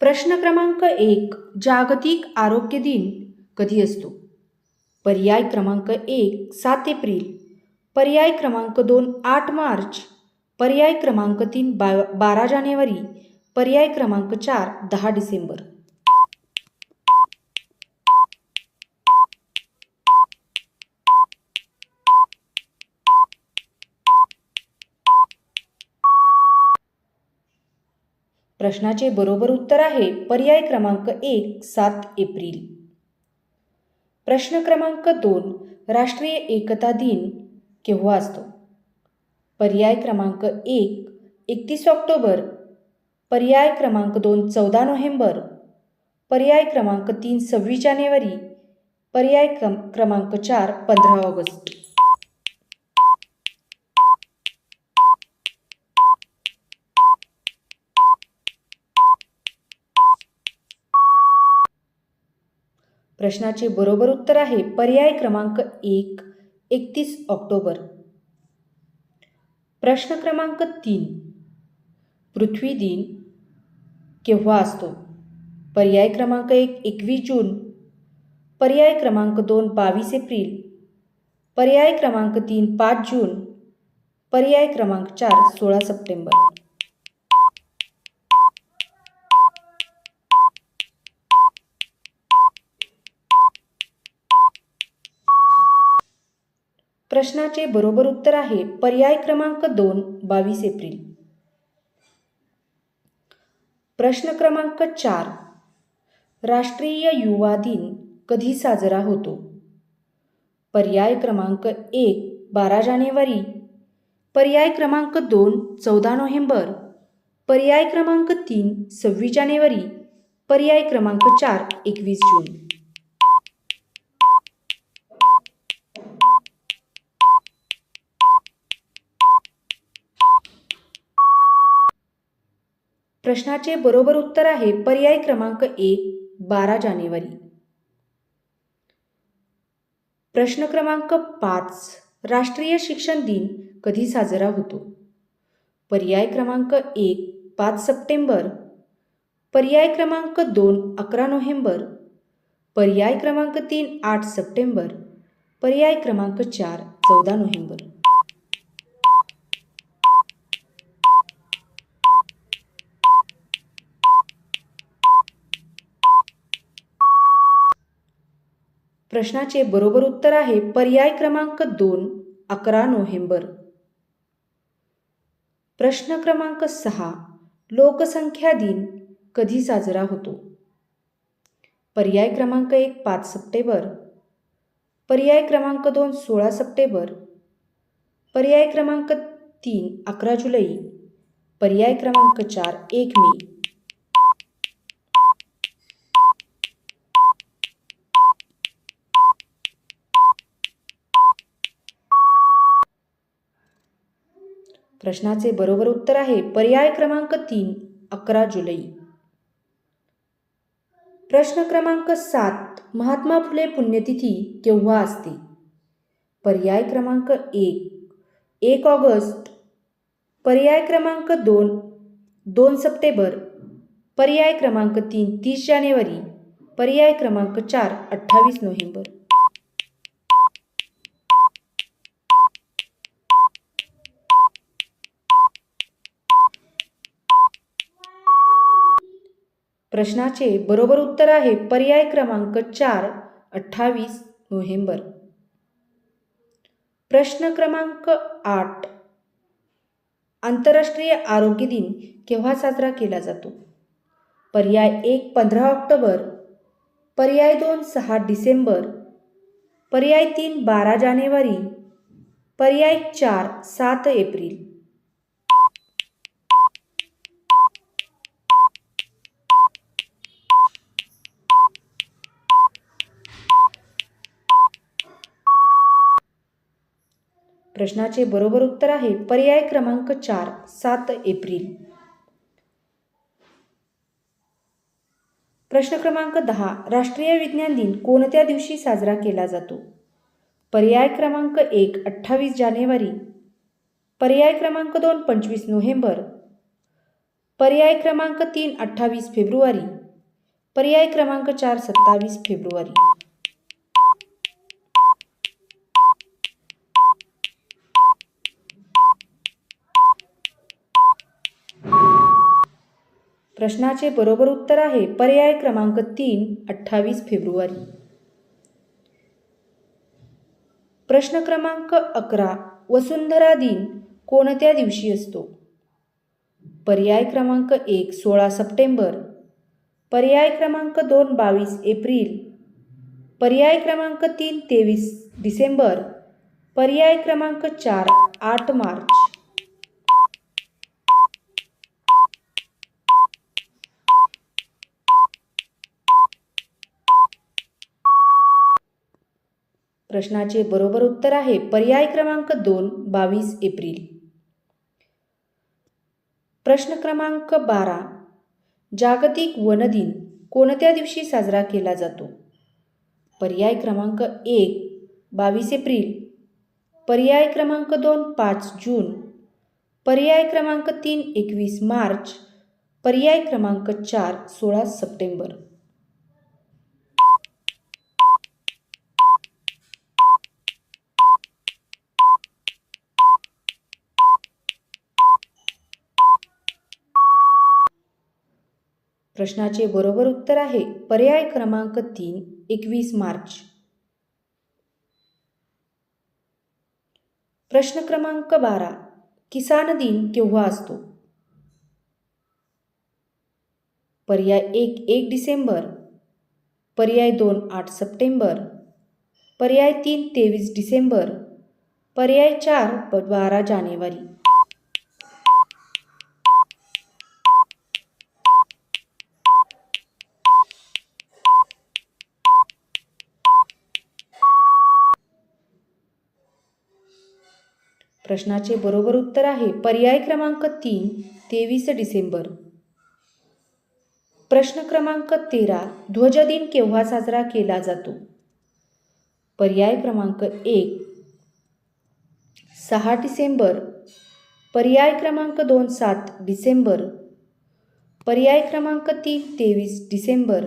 प्रश्न क्रमांक एक जागतिक आरोग्य दिन कधी असतो? पर्याय क्रमांक एक सात एप्रिल. पर्याय क्रमांक दोन आठ मार्च. पर्याय क्रमांक तीन बा बारा जानेवारी. पर्याय क्रमांक चार दहा डिसेंबर. प्रश्नाचे बरोबर उत्तर आहे. पर्याय क्रमांक एक सात एप्रिल. प्रश्न क्रमांक दोन राष्ट्रीय एकता दिन केव्हा असतो? पर्याय क्रमांक एक एकतीस ऑक्टोबर. पर्याय क्रमांक दोन चौदा नोव्हेंबर. पर्याय क्रमांक तीन सव्वीस जानेवारी. पर्याय क्रम क्रमांक चार पंधरा ऑगस्ट. प्रश्नाचे बरोबर उत्तर आहे. पर्याय क्रमांक एक एकतीस ऑक्टोबर. प्रश्न क्रमांक तीन पृथ्वी दिन केव्हा असतो? पर्याय क्रमांक एक एकवीस जून. पर्याय क्रमांक दोन बावीस एप्रिल. पर्याय क्रमांक तीन पाच जून. पर्याय क्रमांक चार सोळा सप्टेंबर. प्रश्नाचे बरोबर उत्तर आहे पर्याय क्रमांक दोन बावीस एप्रिल. प्रश्न क्रमांक चार. राष्ट्रीय युवा दिन कधी साजरा होतो? पर्याय क्रमांक एक बारा जानेवारी. पर्याय क्रमांक दोन चौदा नोव्हेंबर. पर्याय क्रमांक तीन सव्वीस जानेवारी. पर्याय क्रमांक चार एकवीस जून. प्रश्नाचे बरोबर उत्तर आहे पर्याय क्रमांक एक बारा जानेवारी. प्रश्न क्रमांक पाच राष्ट्रीय शिक्षण दिन कधी साजरा होतो? पर्याय क्रमांक एक पाच सप्टेंबर. पर्याय क्रमांक दोन अकरा नोव्हेंबर. पर्याय क्रमांक तीन आठ सप्टेंबर. पर्याय क्रमांक चार चौदा नोव्हेंबर. प्रश्नाचे बरोबर उत्तर आहे पर्याय क्रमांक दोन अकरा नोव्हेंबर. प्रश्न क्रमांक सहा लोकसंख्या दिन कधी साजरा होतो? पर्याय क्रमांक एक पाच सप्टेंबर. पर्याय क्रमांक दोन सोळा सप्टेंबर. पर्याय क्रमांक तीन अकरा जुलै. पर्याय क्रमांक चार एक मे. प्रश्नाचे बरोबर उत्तर आहे. पर्याय क्रमांक तीन अकरा जुलै. प्रश्न क्रमांक सात महात्मा फुले पुण्यतिथी केव्हा असते? पर्याय क्रमांक एक एक ऑगस्ट. पर्याय क्रमांक दोन दोन सप्टेंबर. पर्याय क्रमांक तीन तीस जानेवारी. पर्याय क्रमांक चार अठ्ठावीस नोव्हेंबर. प्रश्नाचे बरोबर उत्तर आहे पर्याय क्रमांक चार अठ्ठावीस नोव्हेंबर. प्रश्न क्रमांक आठ. आंतरराष्ट्रीय आरोग्य दिन केव्हा साजरा केला जातो? पर्याय एक पंधरा ऑक्टोबर. पर्याय दोन सहा डिसेंबर. पर्याय तीन बारा जानेवारी. पर्याय चार सात एप्रिल. प्रश्नाचे बरोबर उत्तर आहे. पर्याय क्रमांक चार सात एप्रिल. प्रश्न क्रमांक दहा राष्ट्रीय विज्ञान दिन कोणत्या दिवशी साजरा केला जातो? पर्याय क्रमांक एक अठ्ठावीस जानेवारी. पर्याय क्रमांक दोन पंचवीस नोव्हेंबर. पर्याय क्रमांक तीन अठ्ठावीस फेब्रुवारी. पर्याय क्रमांक चार सत्तावीस फेब्रुवारी. प्रश्नाचे बरोबर उत्तर आहे. पर्याय क्रमांक तीन अठ्ठावीस फेब्रुवारी. प्रश्न क्रमांक अकरा वसुंधरा दिन कोणत्या दिवशी असतो? पर्याय क्रमांक एक सोळा सप्टेंबर. पर्याय क्रमांक दोन बावीस एप्रिल. पर्याय क्रमांक तीन तेवीस डिसेंबर. पर्याय क्रमांक चार आठ मार्च. प्रश्नाचे बरोबर उत्तर आहे. पर्याय क्रमांक दोन बावीस एप्रिल. प्रश्न क्रमांक बारा. जागतिक वन दिन कोणत्या दिवशी साजरा केला जातो? पर्याय क्रमांक एक बावीस एप्रिल. पर्याय क्रमांक दोन पाच जून. पर्याय क्रमांक तीन एकवीस मार्च. पर्याय क्रमांक चार सोळा सप्टेंबर. प्रश्नाचे बरोबर उत्तर आहे. पर्याय क्रमांक तीन एकवीस मार्च. प्रश्न क्रमांक बारा किसान दिन केव्हा असतो? पर्याय एक एक डिसेंबर. पर्याय दोन आठ सप्टेंबर. पर्याय तीन तेवीस डिसेंबर. पर्याय चार बारा जानेवारी. प्रश्नाचे बरोबर उत्तर आहे. पर्याय क्रमांक तीन तेवीस डिसेंबर. प्रश्न क्रमांक तेरा ध्वजदिन केव्हा साजरा केला जातो? पर्याय क्रमांक एक सहा डिसेंबर. पर्याय क्रमांक दोन सात डिसेंबर. पर्याय क्रमांक तीन तेवीस डिसेंबर.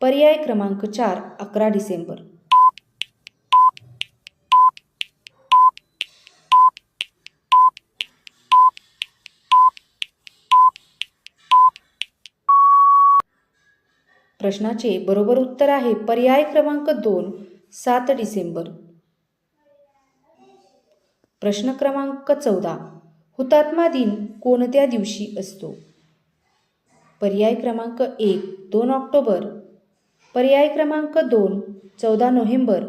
पर्याय क्रमांक चार अकरा डिसेंबर. प्रश्नाचे बरोबर उत्तर आहे पर्याय क्रमांक दोन सात डिसेंबर. प्रश्न क्रमांक चौदा. हुतात्मा दिन कोणत्या दिवशी असतो? पर्याय क्रमांक एक दोन ऑक्टोबर. पर्याय क्रमांक दोन चौदा नोव्हेंबर.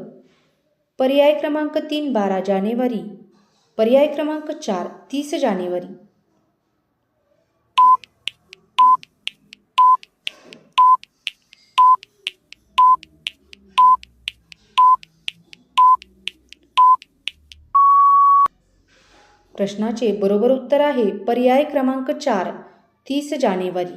पर्याय क्रमांक तीन बारा जानेवारी. पर्याय क्रमांक चार तीस जानेवारी. प्रश्नाचे बरोबर उत्तर आहे पर्याय क्रमांक चार तीस जानेवारी.